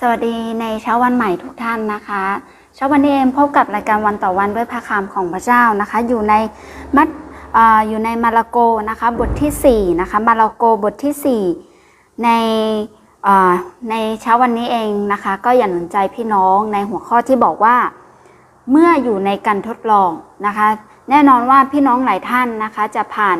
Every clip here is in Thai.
สวัสดีในเช้าวันใหม่ทุกท่านนะคะเช้าวันนี้เองพบกับรายการวันต่อวันด้วยพระคำของพระเจ้านะคะ อยู่ในมัดออยู่ในมาระโกนะคะบทที่4นะคะมาระโกบทที่4ในในเช้าวันนี้เองนะคะ ก็อย่าหนุนใจพี่น้องในหัวข้อที่บอกว่า เมื่ออยู่ในการทดลองนะคะ แน่นอนว่าพี่น้องหลายท่านนะคะจะผ่าน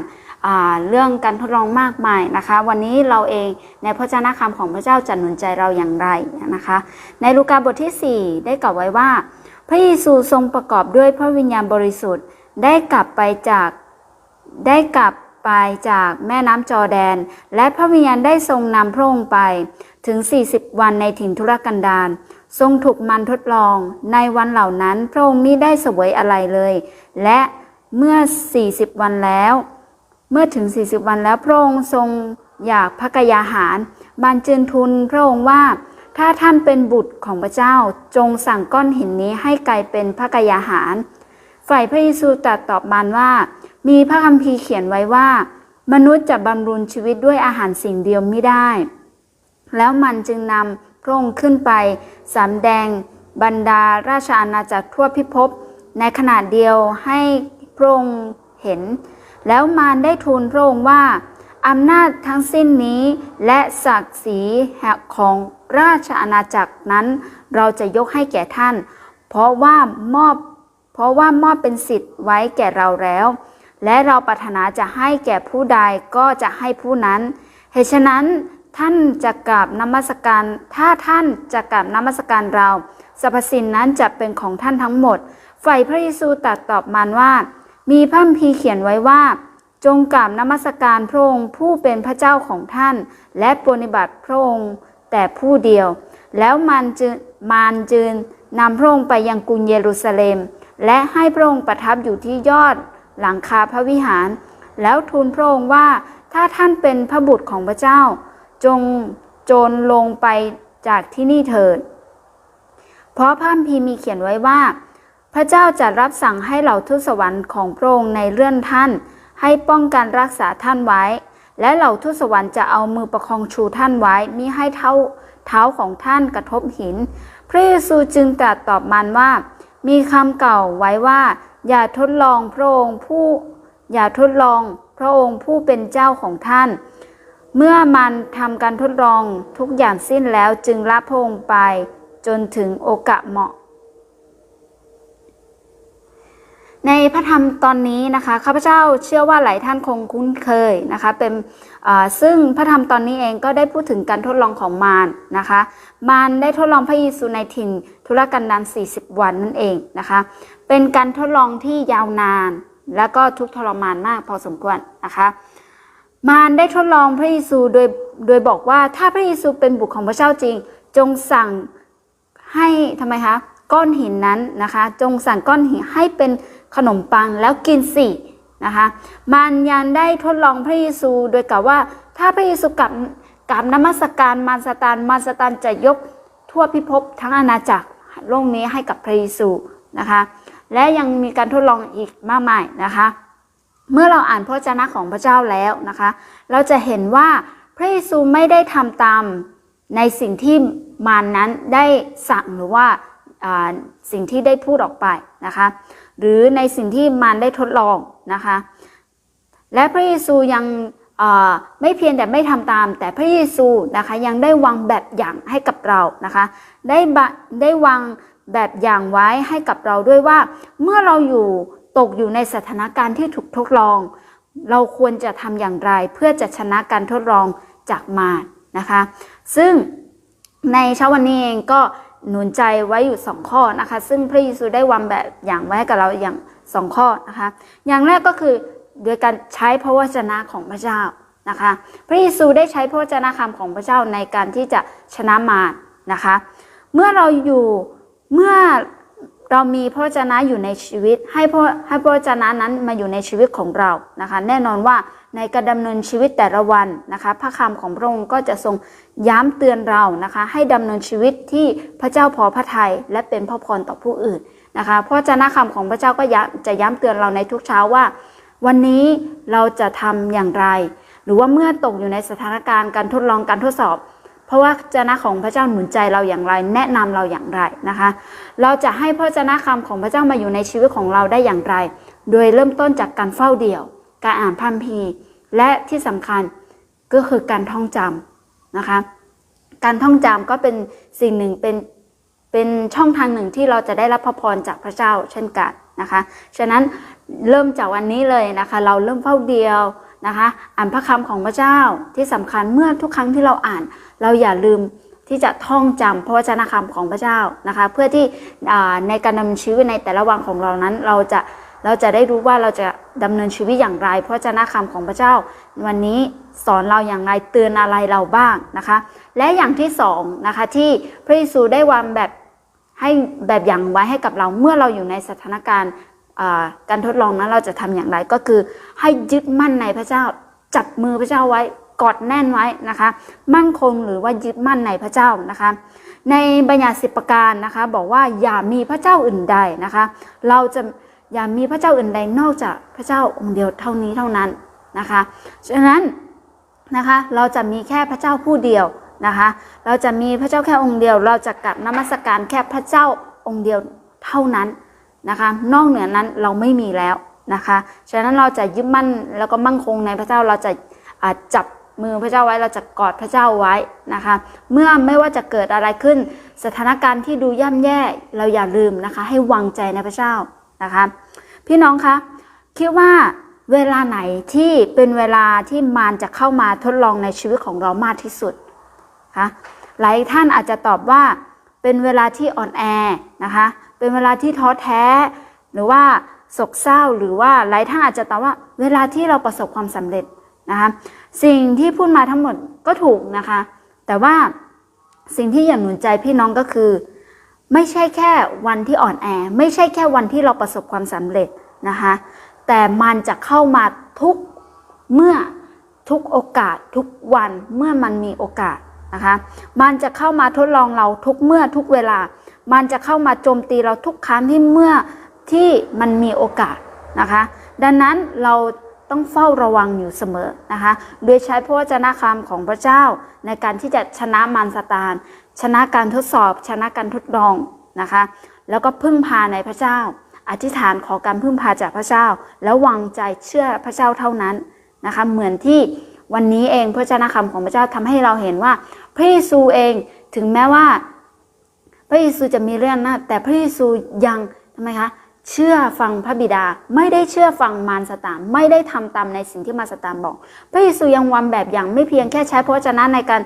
เรื่องการทดลองมากมายนะคะ วันนี้เราเองในพระเจ้าคำของพระเจ้าจะหนุนใจเราอย่างไรนะคะ ในลูกาบทที่ 4 ได้กล่าวไว้ว่า พระเยซูทรงประกอบด้วยพระวิญญาณบริสุทธิ์ได้กลับไปจากได้กลับไปจากแม่น้ำจอแดน และพระวิญญาณได้ทรงนำพระองค์ไปถึง 40 วันในถิ่นทุรกันดารทรงถูกมันทดลอง ในวันเหล่านั้นพระองค์มิได้เสวยอะไรเลย และเมื่อ 40 วันแล้ว เมื่อถึง 40 วันแล้วพระองค์ทรงอยากพระกยาหาร บานจืนทุนพระองค์ว่า ถ้าท่านเป็นบุตรของพระเจ้าจงสั่งก้อนหินนี้ให้กลายเป็นพระกยาหาร ฝ่ายพระเยซูตรัสตอบมันว่า มีพระคัมภีร์เขียนไว้ว่า มนุษย์จะบำรุงชีวิตด้วยอาหารสิ่งเดียวไม่ได้ แล้วมันจึงนำพระองค์ขึ้นไปสำแดงบรรดาราชอาณาจักรทั่วพิภพในขนาดเดียวให้พระองค์เห็น แล้วมารได้ทูลพระองค์ว่าอำนาจทั้งสิ้นนี้และศักดิ์ศรีของราชอาณาจักรนั้น เราจะยกให้แก่ท่าน เพราะว่ามอบ เพราะว่ามอบเป็นสิทธิ์ไว้แก่เราแล้ว และเราปรารถนาจะให้แก่ผู้ใดก็จะให้ผู้นั้น เหตุฉะนั้นท่านจะกราบนมัสการ ถ้าท่านจะกราบนมัสการเราสรรพสินนั้นจะเป็นของท่านทั้งหมด ฝ่ายพระเยซูตรัสตอบมันว่า มีพระคัมภีร์เขียนไว้ว่า จงกราบนมัสการพระองค์ผู้เป็นพระเจ้าของท่าน และปฏิบัติพระองค์แต่ผู้เดียว แล้วมันจึงมารจึงนำพระองค์ไปยังกรุงเยรูซาเล็ม และให้พระองค์ประทับอยู่ที่ยอดหลังคาพระวิหาร แล้วทูลพระองค์ว่าถ้าท่านเป็นพระบุตรของพระเจ้า จงโจรลงไปจากที่นี่เถิด เพราะพระคัมภีมีเขียนไว้ว่า พระเจ้าจะรับสั่งให้เหล่าทูตสวรรค์ของพระองค์ในเลื่อนท่าน ให้ป้องกันรักษาท่านไว้ และเหล่าทูตสวรรค์จะเอามือประคองชูท่านไว้มิให้เท้าเท้าของท่านกระทบหิน พระเยซูจึงตรัสตอบมันว่า มีคำเก่าไว้ว่า อย่าทดลองพระองค์ผู้ อย่าทดลองพระองค์ผู้เป็นเจ้าของท่าน เมื่อมันทำการทดลองทุกอย่างสิ้นแล้วจึงละพระองค์ไป จนถึงโอกาสเหมาะ ในพระธรรมตอนนี้นะคะข้าพเจ้าเชื่อว่าหลายท่านคงคุ้นเคยนะคะเป็นซึ่งพระธรรมตอนนี้เองก็ได้พูดถึงการทดลองของมารนะคะมารได้ทดลองพระเยซูในถิ่นทุรกันดาร40 วันนั่นเองนะคะเป็นการทดลองที่ยาวนาน แล้วก็ทุกทรมานมากพอสมควรนะคะมารได้ทดลองพระเยซูโดยโดยบอกว่าถ้าพระเยซูเป็นบุตรของพระเจ้าจริง จงสั่งให้ทำไมคะก้อนหินนั้นนะคะจงสั่งก้อนหินให้เป็น ขนมปังแล้วกินสินะคะมารยังได้ทดลองพระเยซูโดยกล่าวว่า ถ้าพระเยซูกลับกลับนมัสการมารสตานมารสตานจะยกทั่วพิภพทั้งอาณาจักรโลกนี้ให้กับพระเยซูนะคะและยังมีการทดลองอีกมากมายนะคะ เมื่อเราอ่านพระเจ้าของพระเจ้าแล้วนะคะ เราจะเห็นว่าพระเยซูไม่ได้ทำตามในสิ่งที่มารนนั้นได้สั่งหรือว่า สิ่งที่ได้พูดออกไปนะคะ หรือในสิ่งที่มารได้ทดลองนะคะ และพระเยซูยังไม่เพียงแต่ไม่ทำตาม แต่พระเยซูนะคะยังได้วางแบบอย่างให้กับเรานะคะ ได้ได้วางแบบอย่างไว้ให้กับเราด้วยว่า เมื่อเราอยู่ตกอยู่ในสถานการณ์ที่ถูกทดลอง เราควรจะทำอย่างไรเพื่อจะชนะการทดลองจากมารนะคะ ซึ่งในเช้าวันนี้เองก็ หนุนใจไว้อยู่ 2 ข้อนะคะ ซึ่งพระเยซูได้วางแบบอย่างไว้กับเราอย่าง 2 ข้อนะคะ อย่างแรกก็คือโดยการใช้พระวจนะของพระเจ้านะคะ พระเยซูได้ใช้พระวจนะคำของพระเจ้าในการที่จะชนะมารนะคะ เมื่อเราอยู่เมื่อ เรามีพระวจนะอยู่ในชีวิต ให้พระให้พระวจนะนั้นมาอยู่ในชีวิตของเรานะคะ แน่นอนว่าในการดำเนินชีวิตแต่ละวันนะคะ พระคำของพระองค์ก็จะทรงย้ำเตือนเรานะคะ ให้ดำเนินชีวิตที่พระเจ้าพอพระทัยและเป็นพระพรต่อผู้อื่นนะคะพระเจ้าคำของพระเจ้าก็จะย้ำเตือนเราในทุกเช้าว่า วันนี้เราจะทำอย่างไร หรือว่าเมื่อตกอยู่ในสถานการณ์การทดลองการทดสอบ พเพราะว่าพระเจ้าของพระเจ้าหนุนใจเราอย่างไร แนะนำเราอย่างไรนะคะ เราจะให้พระเจ้าคำของพระเจ้ามาอยู่ในชีวิตของเราได้อย่างไร โดยเริ่มต้นจากการเฝ้าเดี่ยว การอ่านพัมภีและที่สำคัญก็คือการท่องจำนะคะ การท่องจำก็เป็นสิ่งหนึ่งเป็นเป็นช่องทางหนึ่งที่เราจะได้รับพระพรจากพระเจ้าเช่นกันนะคะ ฉะนั้นเริ่มจากวันนี้เลยนะคะ เราเริ่มเฝ้าเดียว นะคะอ่านพระคำของพระเจ้าที่สำคัญเมื่อทุกครั้งที่เราอ่าน เราอย่าลืมที่จะท่องจำพระวจนะคำของพระเจ้านะคะ เพื่อที่ในการดำเนินชีวิตในแต่ละวันของเรานั้น เราจะเราจะได้รู้ว่าเราจะดำเนินชีวิตอย่างไรพระวจนะคำของพระเจ้า วันนี้สอนเราอย่างไรเตือนอะไรเราบ้างนะคะ และอย่างที่สองนะคะที่พระเยซูได้วางแบบให้แบบอย่างไว้ให้กับเราเมื่อเราอยู่ในสถานการณ์ การทดลองนั้นเราจะทำอย่างไรก็คือให้ยึดมั่นในพระเจ้า จับมือพระเจ้าไว้กอดแน่นไว้นะคะ มั่นคงหรือว่ายึดมั่นในพระเจ้านะคะ ในบัญญัติสิบประการนะคะ บอกว่าอย่ามีพระเจ้าอื่นใดนะคะ เราจะอย่ามีพระเจ้าอื่นใดนอกจากพระเจ้าองค์เดียวเท่านี้เท่านั้นนะคะฉะนั้นนะคะเราจะมีแค่พระเจ้าผู้เดียวนะคะ เราจะมีพระเจ้าแค่องค์เดียว เราจะกลับนมัสการแค่พระเจ้าองค์เดียวเท่านั้น นะคะ นอกเหนือนั้นเราไม่มีแล้วนะคะ ฉะนั้นเราจะยึดมั่นแล้วก็มั่งคงในพระเจ้าเราจะจับมือพระเจ้าไว้เราจะกอดพระเจ้าไว้นะคะ เมื่อไม่ว่าจะเกิดอะไรขึ้น สถานการณ์ที่ดูย่ำแย่เราอย่าลืมนะคะ ให้วางใจในพระเจ้านะคะ พี่น้องคะคิดว่าเวลาไหนที่เป็นเวลาที่มารจะเข้ามาทดลองในชีวิตของเรามากที่สุดคะหลายท่านอาจจะตอบว่าเป็นเวลาที่อ่อนแอนะคะ เป็นเวลาที่ท้อแท้ หรือว่าโศกเศร้าหรือว่าหลายท่านอาจจะตอบว่าเวลาที่เราประสบความสำเร็จนะคะสิ่งที่พูดมาทั้งหมดก็ถูกนะคะ แต่ว่าสิ่งที่อยากหนุนใจพี่น้องก็คือ ไม่ใช่แค่วันที่อ่อนแอ ไม่ใช่แค่วันที่เราประสบความสำเร็จนะคะแต่มันจะเข้ามาทุกเมื่อทุกโอกาสทุกวันเมื่อมันมีโอกาสนะคะมันจะเข้ามาทดลองเราทุกเมื่อทุกเวลา มันจะเข้ามาโจมตีเราทุกครั้งที่เมื่อที่มันมีโอกาสนะคะ ดังนั้นเราต้องเฝ้าระวังอยู่เสมอนะคะ โดยใช้พระวจนะคำของพระเจ้าในการที่จะชนะมารซาตาน ชนะการทดสอบ ชนะการทดลองนะคะ แล้วก็พึ่งพาในพระเจ้า อธิษฐานขอการพึ่งพาจากพระเจ้า แล้ววางใจเชื่อพระเจ้าเท่านั้นนะคะ เหมือนที่วันนี้เองพระเจ้าคำของพระเจ้าทำให้เราเห็นว่าพระเยซูเองถึงแม้ว่า พระเยซูจะมีเรื่องนะแต่พระเยซูยังทำไมคะเชื่อฟังพระบิดาไม่ได้เชื่อฟังมารสตานไม่ได้ทำตามในสิ่งที่มารสตานบอก พระเยซูยังวางแบบอย่างไม่เพียงแค่ใช้พระวจนะในการ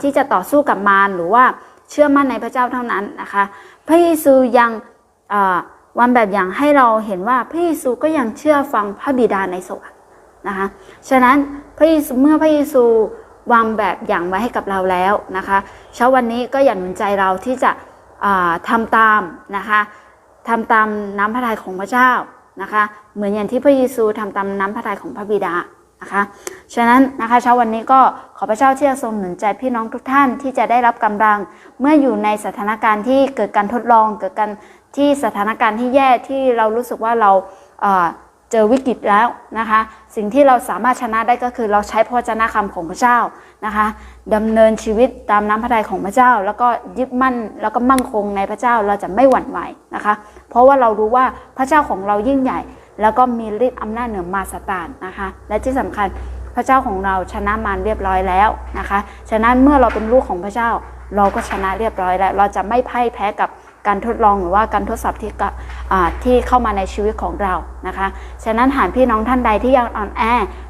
ที่จะต่อสู้กับมารหรือว่าเชื่อมั่นในพระเจ้าเท่านั้นนะคะ พระเยซูยังวันแบบอย่างให้เราเห็นว่าพระเยซูก็ยังเชื่อฟังพระบิดาในสวรรค์นะคะฉะนั้นพระเยซูเมื่อพระเยซู วางแบบอย่างไว้ให้กับเราแล้วนะคะเช้าวันนี้ก็อย่าหนุนใจเราที่จะทำตามนะคะทำตามน้ำพระทัยของพระเจ้านะคะ เหมือนอย่างที่พระเยซูทำตามน้ำพระทัยของพระบิดานะคะฉะนั้นนะคะเช้าวันนี้ก็ขอพระเจ้าที่จะทรงหนุนใจพี่น้องทุกท่านที่จะได้รับกำลัง เมื่ออยู่ในสถานการณ์ที่เกิดการทดลอง เกิดการที่สถานการณ์ที่แย่ที่เรารู้สึกว่าเรา เจอวิกฤตแล้วนะคะ สิ่งที่เราสามารถชนะได้ก็คือเราใช้พระวจนะคำของพระเจ้านะคะดำเนินชีวิตตามน้ำพระทัยของพระเจ้า แล้วก็ยึดมั่นแล้วก็มั่งคงในพระเจ้าเราจะไม่หวั่นไหวนะคะ เพราะว่าเรารู้ว่าพระเจ้าของเรายิ่งใหญ่ แล้วก็มีฤทธิ์อำนาจเหนือมาสตานนะคะ และที่สำคัญพระเจ้าของเราชนะมารเรียบร้อยแล้วนะคะ ฉะนั้นเมื่อเราเป็นลูกของพระเจ้า เราก็ชนะเรียบร้อยแล้ว เราจะไม่พ่ายแพ้กับการทดลองหรือว่าการทดสอบที่ ที่เข้ามาในชีวิตของเรานะคะ ฉะนั้นหากพี่น้องท่านใดที่ยังอ่อนแอ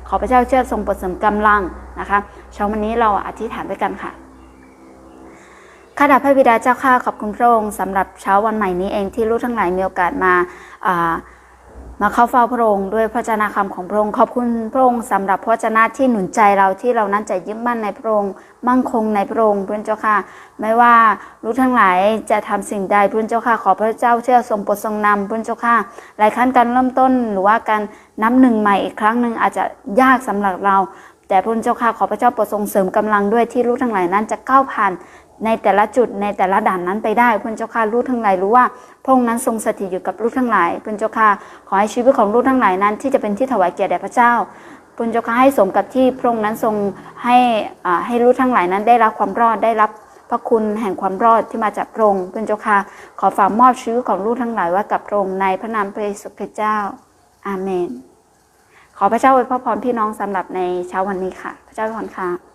ขอพระเจ้าเชื่อทรงปรดเสริมกำลังนะคะเช้าวันนี้เราอธิษฐานด้วยกันค่ะข้าแต่พระบิดาเจ้าข้าขอบคุณพระองค์สำหรับเช้าวันใหม่นี้เองที่ลูกทั้งหลายมีโอกาสมา มาเข้าเฝ้าพระองค์ด้วยพระเจ้าคำของพระองค์ขอบคุณพระองค์สำหรับพระเจ้าที่หนุนใจเราที่เรานั้นจะยึดมั่นในพระองค์มั่งคงในพระองค์พระเจ้าค่ะ ไม่ว่าลูกทั้งหลายจะทำสิ่งใดพระเจ้าค่ะ ขอพระเจ้าเชื่อทรงโปรดทรงนำพระเจ้าค่ะ หลายขั้นการเริ่มต้นหรือว่าการนับหนึ่งใหม่อีกครั้งหนึ่งอาจจะยากสำหรับเราแต่พระเจ้าค่ะขอพระเจ้าโปรดทรงเสริมกำลังด้วยที่ลูกทั้งหลายนั้นจะก้าวผ่าน ในแต่ละจุดในแต่ละด่านนั้นไปได้พระเจ้าค่ะลูกทั้งหลายรู้ว่าพระองค์นั้นทรงสถิตอยู่กับลูกทั้งหลายพระเจ้าค่ะขอให้ชีวิตของลูกทั้งหลายนั้น ที่จะเป็นที่ถวายเกียรติแด่พระเจ้าพุนเจ้าค่ะให้สมกับที่พระองค์นั้นทรงให้อ่าให้รู้ทั้งหลายนั้นได้รับความรอดได้รับพระคุณแห่งความรอดที่มาจากพระองค์พุนเจ้าค่ะขอฝากมอบชีวิตของลูกทั้งหลายไว่ากับพระองค์ในพระนามพระเยซูคริสต์เจ้าอาเมน ขอพระเจ้าอวยพรพี่น้องสำหรับในเช้าวันนี้ค่ะ พระเจ้าอวยพรค่ะ